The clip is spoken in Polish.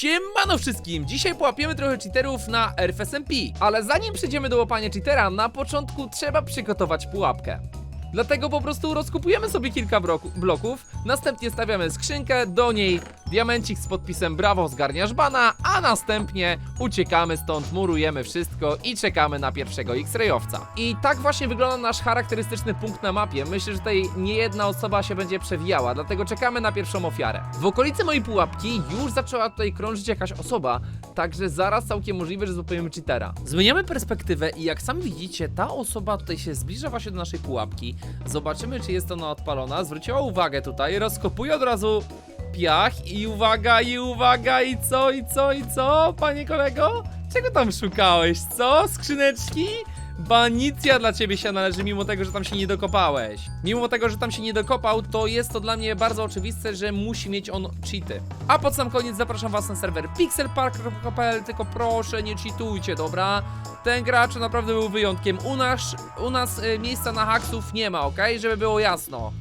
Siemano wszystkim! Dzisiaj połapiemy trochę cheaterów na RFSMP, ale zanim przejdziemy do łapania cheatera, na początku trzeba przygotować pułapkę. Dlatego po prostu rozkupujemy sobie kilka bloków, następnie stawiamy skrzynkę, do niej diamencik z podpisem brawo zgarniasz bana, a następnie uciekamy stąd, murujemy wszystko i czekamy na pierwszego X-rayowca. I tak właśnie wygląda nasz charakterystyczny punkt na mapie. Myślę, że tutaj nie jedna osoba się będzie przewijała, dlatego czekamy na pierwszą ofiarę. W okolicy mojej pułapki już zaczęła tutaj krążyć jakaś osoba, także zaraz całkiem możliwe, że złapiemy cheatera. Zmieniamy perspektywę i jak sami widzicie, ta osoba tutaj się zbliża właśnie do naszej pułapki. Zobaczymy, czy jest ona odpalona. Zwróciła uwagę tutaj, rozkopuje od razu piach i uwaga, i uwaga, i co, i co, i co, panie kolego? Czego tam szukałeś, co? Skrzyneczki? Banicja dla ciebie się należy, mimo tego, że tam się nie dokopałeś. Mimo tego, że tam się nie dokopał, to jest to dla mnie bardzo oczywiste, że musi mieć on cheaty. A pod sam koniec zapraszam was na serwer pixelpark.pl, tylko proszę nie cheatujcie, dobra? Ten gracz naprawdę był wyjątkiem. U nas, u nas y, miejsca na haksów nie ma, ok? Żeby było jasno.